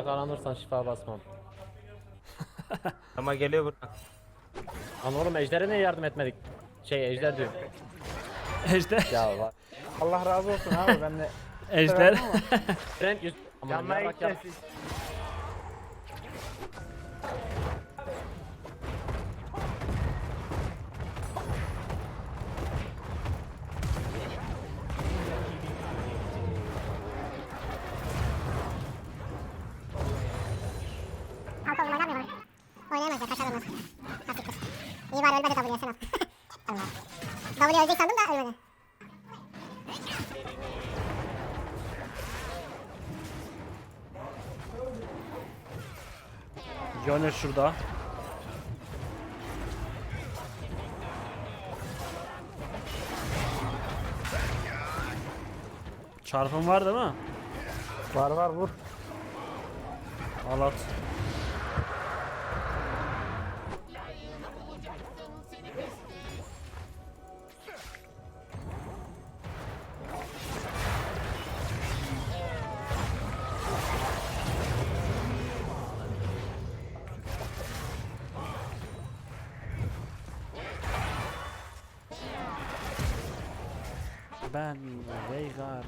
Yakalanırsan şifa basmam. Ama geliyor buradan. Lan oğlum Ejder'e niye yardım etmedik? Şey Ejder diyor. Ejder. Ya var. Allah razı olsun abi ben de Ejder. Trent yüz. Aman yanmaya yarrak yap. gideceğiz. Oynayamaz ya kaçar olmaz. Hakikaten. İyi bari ölmedi W'ye sen al. Allah. W ölecek sandım da ölmedi. Yone şurada. Çarpım var değil mi? Var var vur. Al at. Ben Veigar.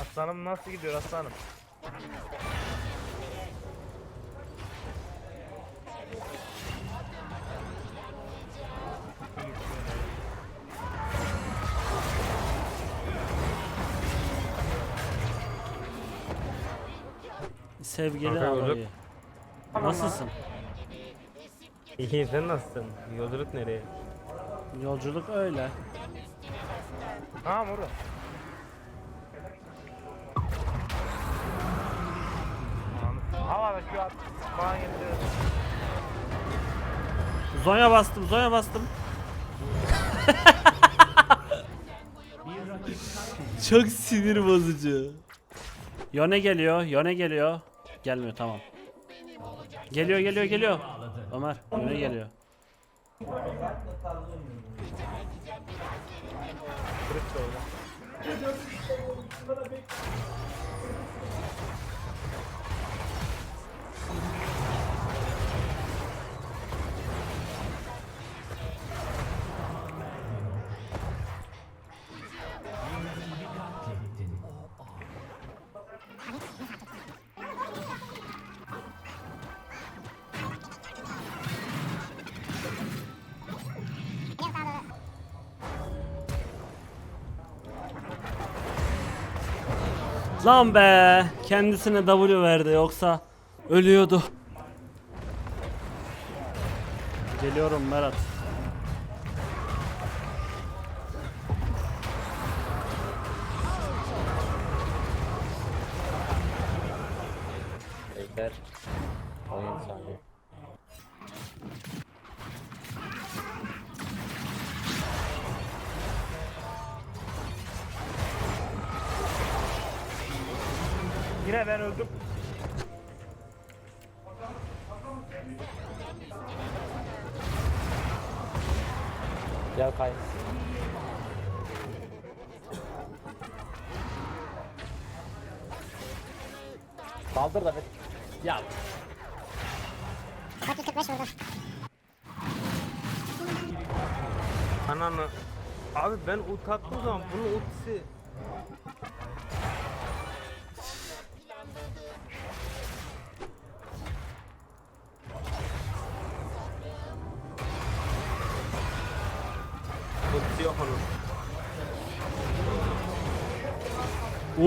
Aslanım nasıl gidiyor aslanım? Sevgili Kanka, yolculuk. Nasılsın? İyi sen nasılsın? Yolculuk nereye? Yolculuk öyle. Ha vurun. Havada şu an falan yediriyoruz. Zonya bastım, Zonya bastım. Çok sinir bozucu. Yone geliyor, Yone geliyor. Gelmiyor tamam. Geliyor, geliyor, geliyor. Ömer, Yone geliyor. Lan be, kendisine W verdi yoksa ölüyordu. Geliyorum Berat. Yine ben öldüm. Gel kay. Saldır da be. Ya 445 vurdum. Ananı. Abi ben ult attığım zaman bunun ultisi Ultisi yok onun.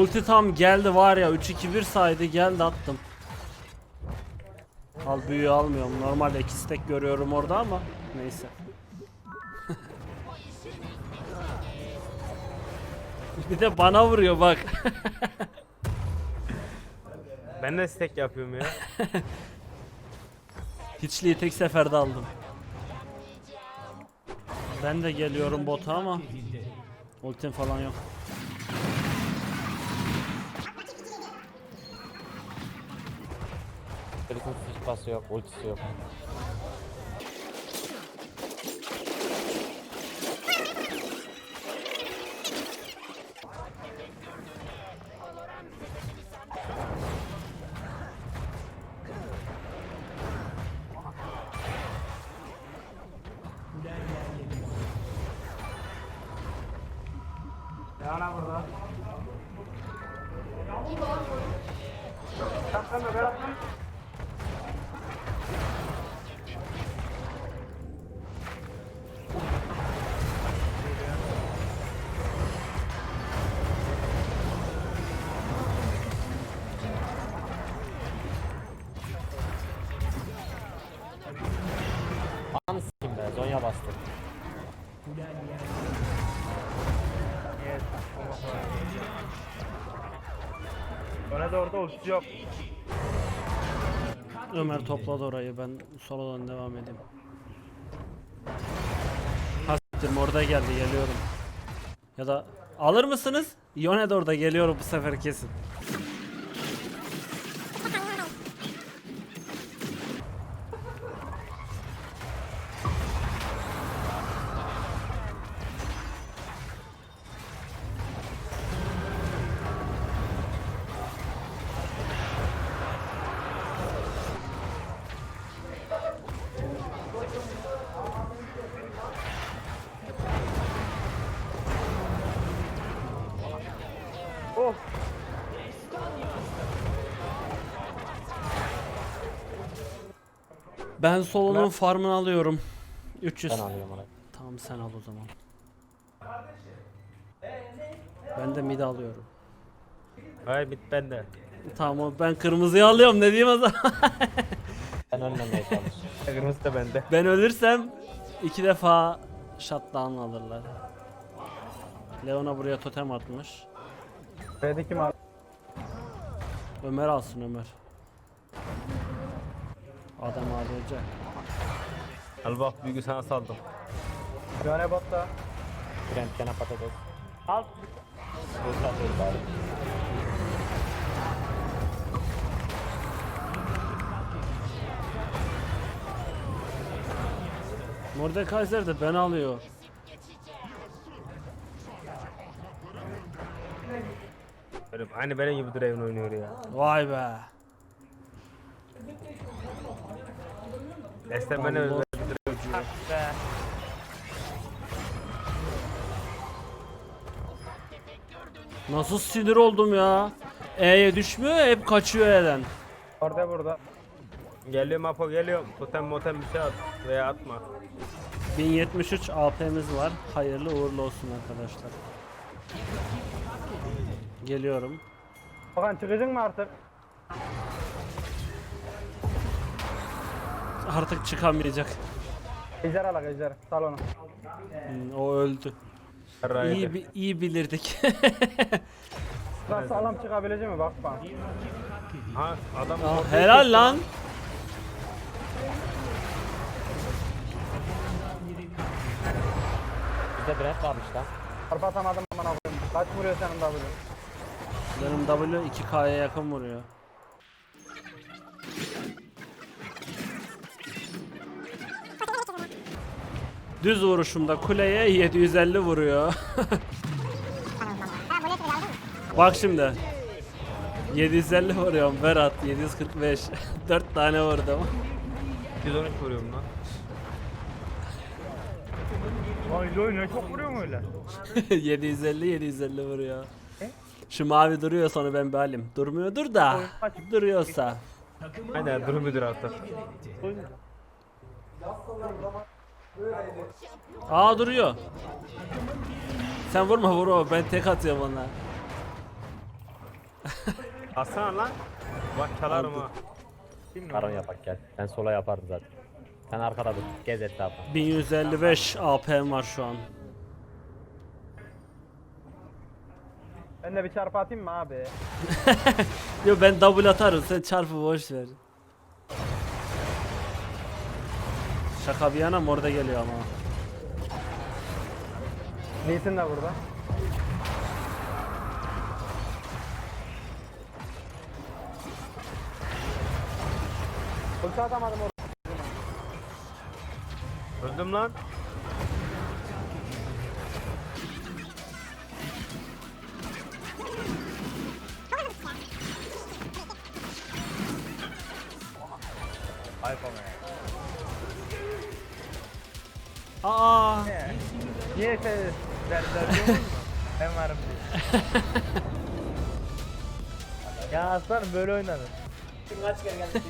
Ulti tam geldi var ya 3-2-1 saydı geldi attım. Al büyüğü almıyorum. Normalde iki stack görüyorum orada ama neyse. Bir de bana vuruyor bak. Ben de stack yapıyorum ya. Hiçliği tek seferde aldım. Ben de geliyorum bota ama ultim falan yok. Flash pası yok, ultisi yok. Bana burada. Kaptan da Berat. Anı s**eyim be. Zonya bastı. Yes. Öne doğru da ulti yok. Ömer topladı orayı ben solodan devam edeyim. Hastim orada geldi geliyorum. Ya da alır mısınız? Yone de orada geliyorum bu sefer kesin. Ben solonun farmını alıyorum. 300. Ben alıyorum onu. Tamam sen al o zaman. Ben de mid alıyorum. Hayır bit bende. Tamam o- ben kırmızıyı alıyorum ne diyeyim o zaman. Ben önlemeye çalışıyorum. Kırmızı da bende. ben ölürsem iki defa shutdown alırlar. Leona buraya totem atmış. Freddy kim abi? Ömer alsın Ömer. Adam ADC. Al bak büyüğü sana saldım. Yöne botta. Krem kene patates. Al. Hızlı atıyoruz bari. Mordekaiser de ben alıyor. Böyle aynı benim gibi Draven oynuyor ya. Vay be. Esen beni Allah. öldü. Be. Nasıl sinir oldum ya. E'ye düşmüyor hep kaçıyor E'den. Orada burada. Geliyorum Apo geliyorum. Totem motem bir şey at. Veya atma. 1073 AP'miz var. Hayırlı uğurlu olsun arkadaşlar. Geliyorum. Bakan çıkacaksın mı artık? Artık çıkamayacak. Ejder alak ejder. Sal onu. Hmm, o öldü. İyi bi- iyi bilirdik. Nasıl sağlam çıkabilecek mi? Bak bak. Ha adam Aa, helal lan. Bizde Brent varmış lan. Arpa atamadım bana koyayım. Kaç vuruyor senin W? Benim W 2K'ya yakın vuruyor. Düz vuruşumda kuleye 750 vuruyor. Bak şimdi. 750 vuruyorum Berat 745. 4 tane vurdum. 113 vuruyorum lan. Ay loy ne çok vuruyor mu öyle? 750 750 vuruyor. Şu mavi duruyor sonra ben bir halim. Durmuyordur da. Duruyorsa. Hadi dur müdür artık. Aa duruyor. Sen vurma vurma ben tek atıyorum ona. Atsana lan. Bak çalarım ha. Baron yapak gel. Ben sola yapardım zaten. Sen arkada dur. Gez etrafı. 1155 AP'm var şu an. Ben de bir çarpı atayım mı abi? Yo ben double atarım sen çarpı boş ver. Şaka bir yana orada geliyor ama. Lee'sin de burada. Ulti atamadım orada. Öldüm lan. Aa Niye şey derler diyor musun? Ben varım diye. ya aslanım böyle oynanır. Kaç kere geldi?